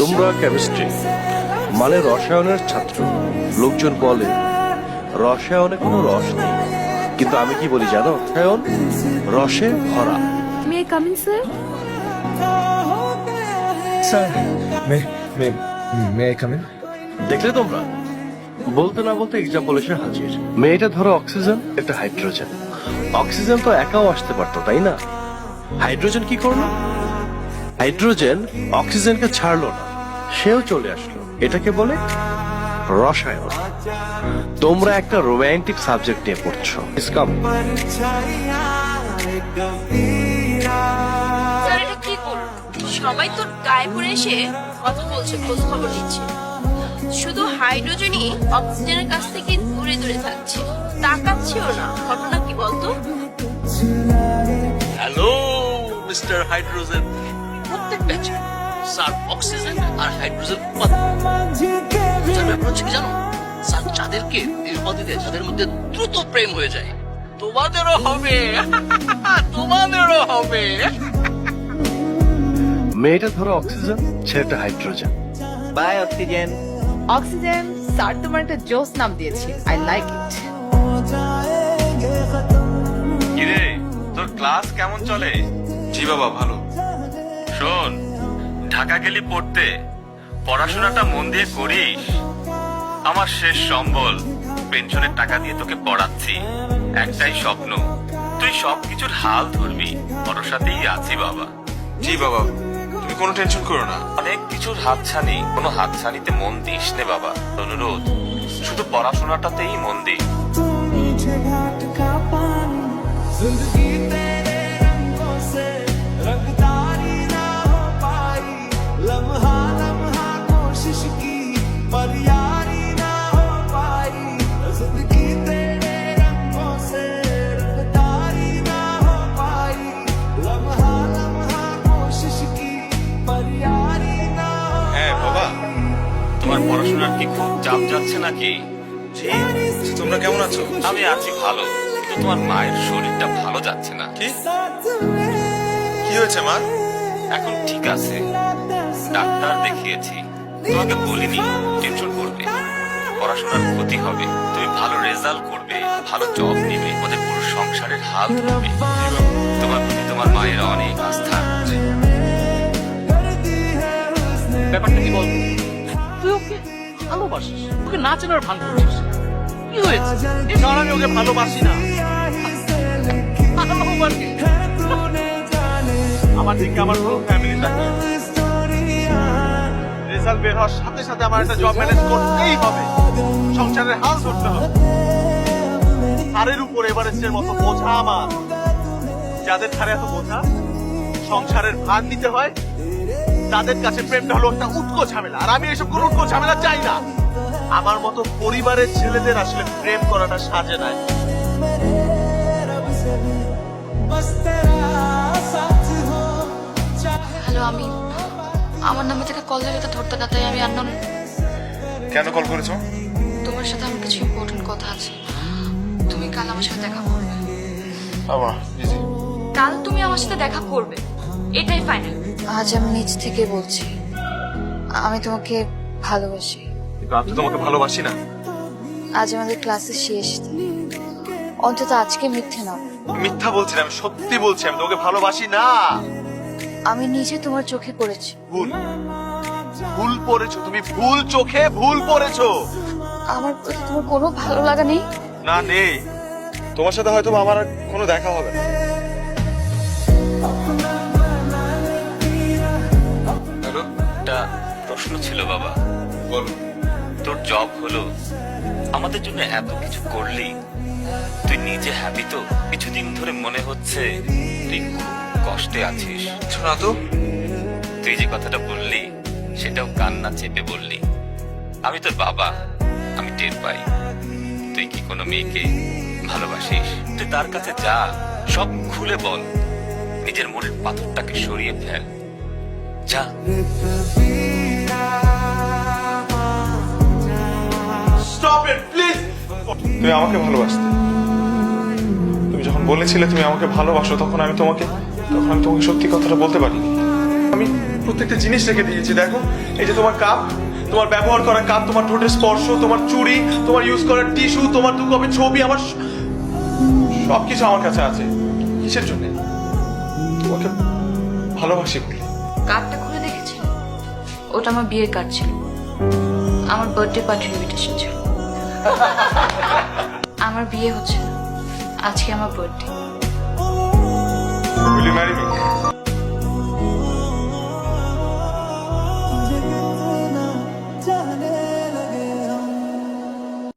তোমরা কেমিস্ট্রি মানে রসায়নের ছাত্র। লোকজন বলে রসায়নে কোনো রস নেই। কিন্তু আমি কি বলি জানো? রসায়ন রসে ভরা। মে come sir sir may may মে কাম দেখলে তোমরা? বলতে না বলতে এক্সাম্পল এসে হাজির। মেয়েটা ধরো অক্সিজেন একটা হাইড্রোজেন অক্সিজেন তো একাও আসতে পারতো তাই না? হাইড্রোজেন কি করল? হাইড্রোজেন অক্সিজেনকে ছাড়লো না। সেও চলে আসলো। এটাকে বলে রসায়ন। তোমরা একটা রোমান্টিক সাবজেক্ট নিয়ে পড়ছো। সবাই তো গায়ে পড়ে এসে কথা বলছে খোঁজ খবর নিচ্ছে। শুধু হাইড্রোজেনই অক্সিজেনের কাছ থেকে দূরে দূরে থাকছে। তাকাচ্ছেও না। ঘটনা কি বলতো? হ্যালো মিস্টার হাইড্রোজেন প্রত্যেক ব্যাচে স্যার অক্সিজেন আর হাইড্রোজেন স্যার ব্যাপার হচ্ছে কি জানো? স্যার যাদেরকে মধ্যে যাদের মধ্যে দ্রুত প্রেম হয়ে যায় তোমাদেরও হবে। তোমাদেরও হবে। মেয়েটা ধরো অক্সিজেন ছেলেটা hydrogen. By oxygen. Oxygen sir তোমার একটা জোস নাম দিয়েছে। আই লাইক ইট কিরে তোর ক্লাস কেমন চলে? জি বাবা ভালো। শোন ঢাকা গেলি পড়তে পড়াশোনাটা মন দিয়ে করিস। আমার শেষ সম্বল পেনশনের টাকা দিয়ে তোকে পড়াচ্ছি একটাই স্বপ্ন। তুই সবকিছুর হাল ধরবি ভরসাতেই আছি বাবা। জি বাবা তুমি কোনো টেনশন করো না। অনেক কিছুর হাতছানি কোনো হাতছানিতে মন দিস নে বাবা। অনুরোধ শুধু পড়াশোনাটাতেই মন দি। তোমার পড়াশোনার কি খুব চাপ যাচ্ছে নাকি? তোমরা কেমন আছো? আমি আছি ভালো কিন্তু তোমার মায়ের শরীরটা ভালো যাচ্ছে না। কি? কি হয়েছে মা? এখন ঠিক আছে। ডাক্তার দেখিয়েছি। তোমাকে বলিনি টেনশন করবে। পড়াশোনার ক্ষতি হবে। তুমি ভালো রেজাল্ট করবে ভালো জব নেবে ওদের পুরো সংসারের হাল ধরবে। তোমার প্রতি তোমার মায়ের অনেক আস্থা আছে। ব্যাপারটা কি বল তুই ওকে ভালোবাসিস? ওকে না চেনার ভান করছিস কি হয়েছে? এই কারণ আমি ওকে ভালোবাসি না। আমার দিকে আমার পুরো ফ্যামিলি রেজাল্ট বের হওয়ার সাথে সাথে আমার একটা জব ম্যানেজ করতেই হবে। সংসারের হাল ধরতে হবে। হারের উপর এভারেস্টের মতো বোঝা আমার। যাদের ধারে এত বোঝা, সংসারের ভার নিতে হয়। তাদের কাছে প্রেমটা হলো একটা উৎকো ঝামেলা আর আমি এসব কোনো উৎকো ঝামেলা চাই না। আমার মতো পরিবারের ছেলেদের আসলে প্রেম করাটা সাজে নাই। হ্যালো আমি আমার নামে থেকে কল দিলে তো ধরতে না তাই আমি আননোন কেন কল করেছ? তোমার সাথে আমার কিছু ইম্পর্টেন্ট কথা আছে। তুমি কাল আমার সাথে দেখা করবে। বাবা কাল তুমি আমার সাথে দেখা করবে। এটাই ফাইনাল আজ আমি নিজ থেকে বলছি আমি তোমাকে ভালোবাসি। কিন্তু আমি তো তোমাকে ভালোবাসি না। আজ আমাদের ক্লাসের শেষ দিন। অন্তত আজকে মিথ্যে না। মিথ্যা বলছি না আমি সত্যি বলছি আমি তোমাকে ভালোবাসি না। আমি নিজে তোমার চোখে পড়েছি। ভুল। ভুল পড়েছো তুমি ভুল চোখে ভুল পড়েছো। আমার প্রতি তোমার কোনো ভালো লাগা নেই? না নেই। তোমার সাথে হয়তো আমার আর কোনো দেখা হবে না। ছিল বাবা। বলো তোর জব হলো আমাদের জন্য এত কিছু করলি। তুই নিজে হ্যাপি তো? কিছুদিন ধরে মনে হচ্ছে তুই খুব কষ্টে আছিস। শোনা তো। তুই যে কথাটা বললি সেটাও কান্না চেপে বললি। আমি তোর বাবা আমি টের পাই। তুই কি কোনো মেয়েকে ভালোবাসিস? তুই তার কাছে যা সব খুলে বল। নিজের মনের পাথরটাকে সরিয়ে ফেল। যা। স্টপ ইট প্লিজ তুমি আমাকে ভালোবাসতে। তুমি যখন বলেছিলে তুমি আমাকে ভালোবাসো তখন আমি তোমাকে তখন আমি তোমাকে সত্যি কথাটা বলতে পারিনি। আমি প্রত্যেকটা জিনিস রেখে দিয়েছি দেখো। এই যে তোমার কাপ তোমার ব্যবহার করা কাপ তোমার ঠোঁটের স্পর্শ তোমার চুড়ি তোমার ইউজ করা টিস্যু তোমার দু কপি ছবি আমার স- সবকিছু আমার কাছে আছে। কিসের জন্য? তোমাকে ভালোবাসি বলে। কার্ডটা খুলে দেখেছি ওটা আমার বিয়ের কার্ড ছিল। আমার বার্থডে পার্টির ইনভিটেশন ছিল। আমার বিয়ে হচ্ছে না। আজকে আমার বার্থডে?